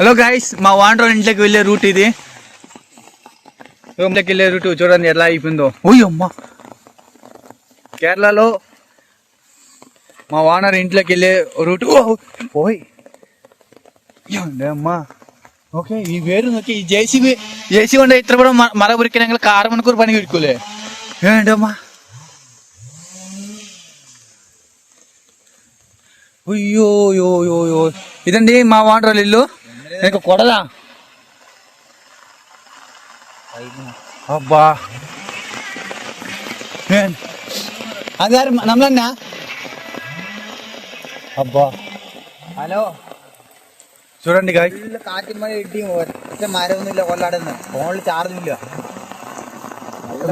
Hello guys మా వాండ్రోల్ ఇంట్లోకి వెళ్ళే రూట్ ఇది. ఇంట్లోకి వెళ్ళే రూట్ చూడండి ఎలా అయిపోయిందో. ఓయ్ అమ్మా. కేరళలో మా వానర్ ఇంట్లోకి వెళ్ళే రూట్. ఓయ్. అమ్మా. ఓకే ఈ వేరు ఓకే ఈ జేసీబీ జేసీబీ ఉండే ఇతర కూడా మర ఉరికినాక కారం అనుకూరు పని ఇడుకోలే ఏంటమ్మా అయ్యో యో యో యో ఇదండి మా వాటర్ ఇల్లు. ఇంకా కొడదా అబ్బా ఏం? అది యారు నమ్మలన్నా అబ్బా ഹലോ చూడండి గాయ ഫുള്ള് കാറ്റും മഴ ഇടിയും ഒറ്റ മരമൊന്നുമില്ല കൊള്ളാടുന്ന ഫോണിൽ ചാർജും ഇല്ല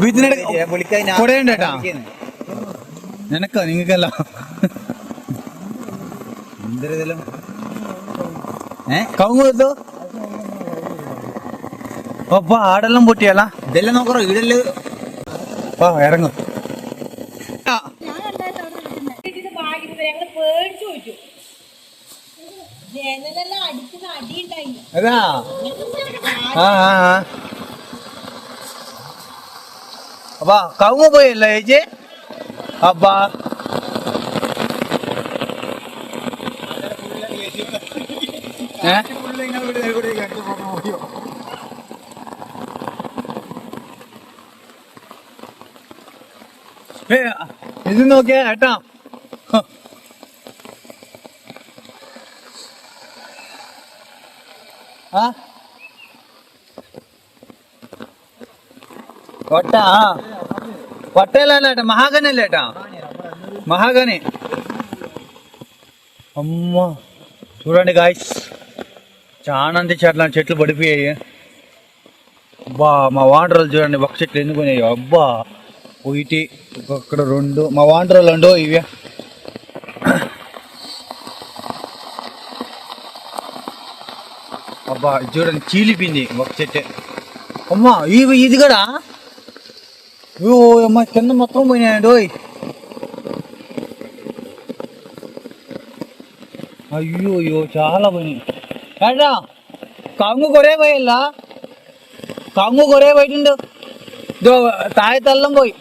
വീട്ടിനിടെ വിളിക്കാൻ ഞാൻ കൊടയുണ്ട് കേട്ടാ. വിളിക്കുന്നു. നിനക്കോ നിങ്ങൾക്കല്ല എന്തൊരു ഇതിലും ഏ? കവുങ്ങോ അപ്പൊ ആടെല്ലാം പൊട്ടിയല്ല ഇതെല്ലാം നോക്കറോ ഇടൽ വാ ഇറങ്ങും. അതാ. ആ ആ ആ. അപ്പാ കവുങ്ങ് പോയല്ലേ ചേച്ചി? അപ്പാ. ഇത് നോക്കിയാ ഏട്ടാ ഹ. ആ కొట్ట కొట్టేలాట మహాగని లేట మహాగని అమ్మా చూడండి గాయస్ చాలా చెట్ల చెట్లు పడిపోయాయి. అబ్బా మా వాండ్రోలు చూడండి ఒక చెట్లు ఎన్నుకున్నాయి అబ్బా ఒకటి అక్కడ రెండు. మా వాండ్రోలు ఉండో ఇవే. అబ్బా చూడండి చీలిపింది ఒక చెట్టు. అమ్మా ఇవి ఇది కూడా ఓ అమ్మా కింద మొత్తం పోయినాయండి ఓయ్. అయ్యో అయ్యో చాలా పోయినాయి. ఏడా కంగు కొరే పోయిల్లా కంగు కొరే పోయిండు దో తాయి తల్లం పోయి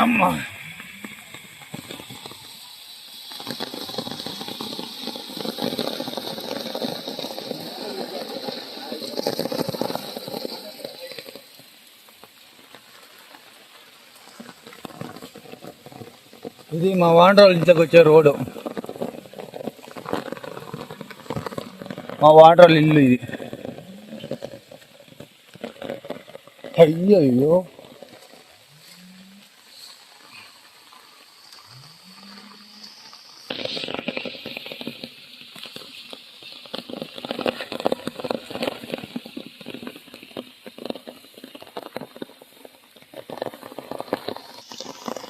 అమ్మా ఇది మా వాండ్రోల్ ఇంట్లోకి వచ్చే రోడ్డు మా వాటర్ ఇల్లు ఇది. అయ్యో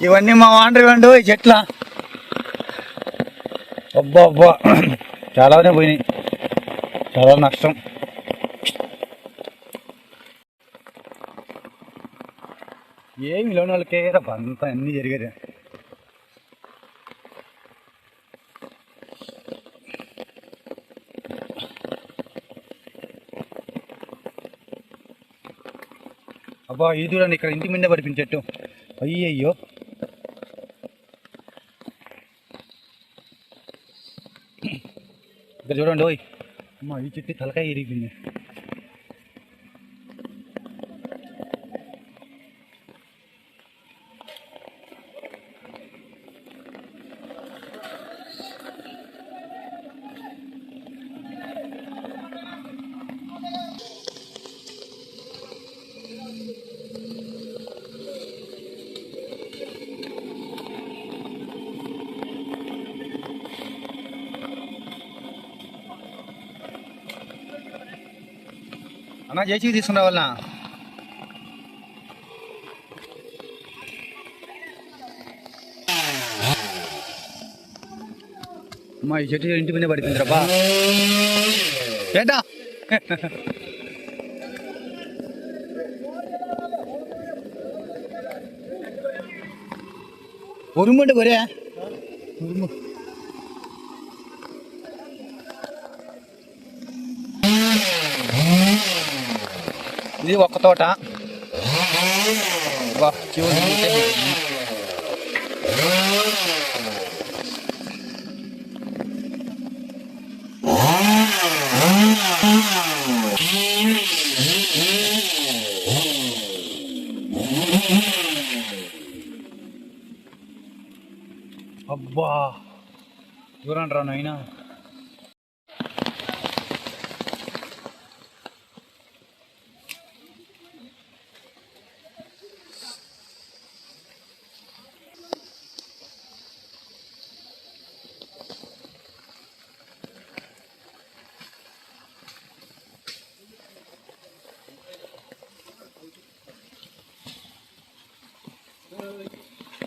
ఇవన్నీ మా వాండర్ ఇవ్వండి ఈ చెట్ల. అబ్బా అబ్బా చాలానే పోయినాయి. చాలా నష్టం. ఏమి లోన్ వాళ్ళకే అంతా అన్నీ జరిగారు అబ్బా ఇది చూడండి ఇక్కడ ఇంటి మీద పడిపించట్టు అయ్యయ్యో. ఇక్కడ చూడండి ఓయ్. అమ్మ ఈ చెట్టు తలకాయ ఇరిగిపోయింది అన్న జేసీబీ తీసుకున్న తీసుకురావాలనా అమ్మా ఈ చెట్టు ఇంటి మీద పడిపోయింది రబ్బా ఏంటా? ఉరుముండి కొరే ఉరుము ఇది ఒక్క తోట వా, చివరి చూస్తే అబ్బా చూడండి రా నాయనా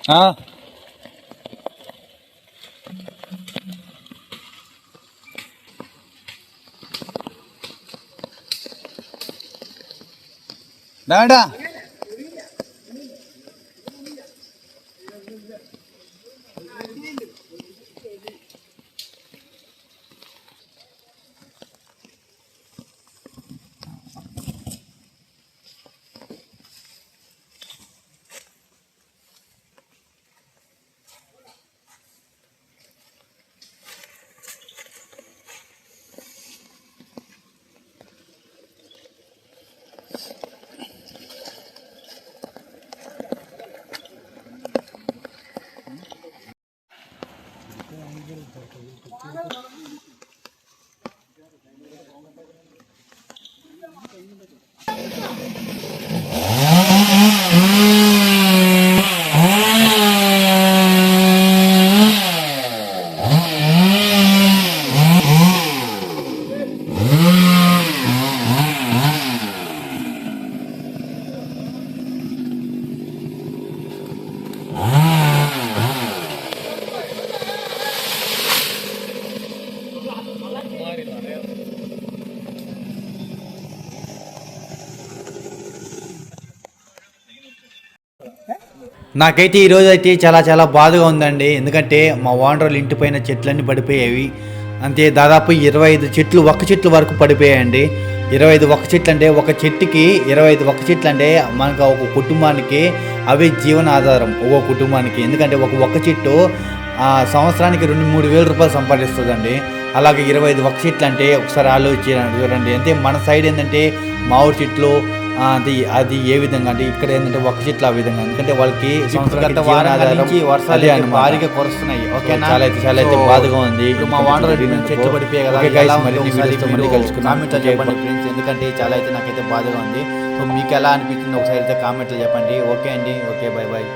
ఆ. డాడా నాకైతే ఈరోజు అయితే చాలా చాలా బాధగా ఉందండి. ఎందుకంటే మా ఓనర్లు ఇంటి పైన చెట్లన్నీ పడిపోయేవి. అంతే దాదాపు ఇరవై ఐదు చెట్లు ఒక్క చెట్లు వరకు పడిపోయాయండి. ఇరవై ఐదు ఒక్క చెట్లు అంటే ఒక చెట్టుకి ఇరవై ఐదు ఒక్క చెట్లు అంటే మనకు ఒక కుటుంబానికి అవే జీవనాధారం. ఒక కుటుంబానికి. ఎందుకంటే ఒక ఒక్క చెట్టు సంవత్సరానికి రెండు మూడు వేల రూపాయలు సంపాదిస్తుందండి. అలాగే ఇరవై ఐదు ఒక్క చెట్లు అంటే ఒకసారి ఆలోచించండి. చూడండి అంటే మన సైడ్ ఏంటంటే మామిడి చెట్లు అది అది ఏ విధంగా అంటే ఇక్కడ ఏంటంటే ఒక చెట్లు ఆ విధంగా. ఎందుకంటే వాళ్ళకి వర్షాలు. భారీగా కురుస్తున్నాయి ఓకేనా? చాలా అయితే చాలా అయితే బాధగా ఉంది. మా వాటర్ చెట్లు పడిపోయాయి కదా ఎందుకంటే చాలా అయితే నాకైతే బాధగా ఉంది. సో మీకు ఎలా అనిపించింది ఒకసారి అయితే కామెంట్లో చెప్పండి. ఓకే అండి ఓకే బై బాయ్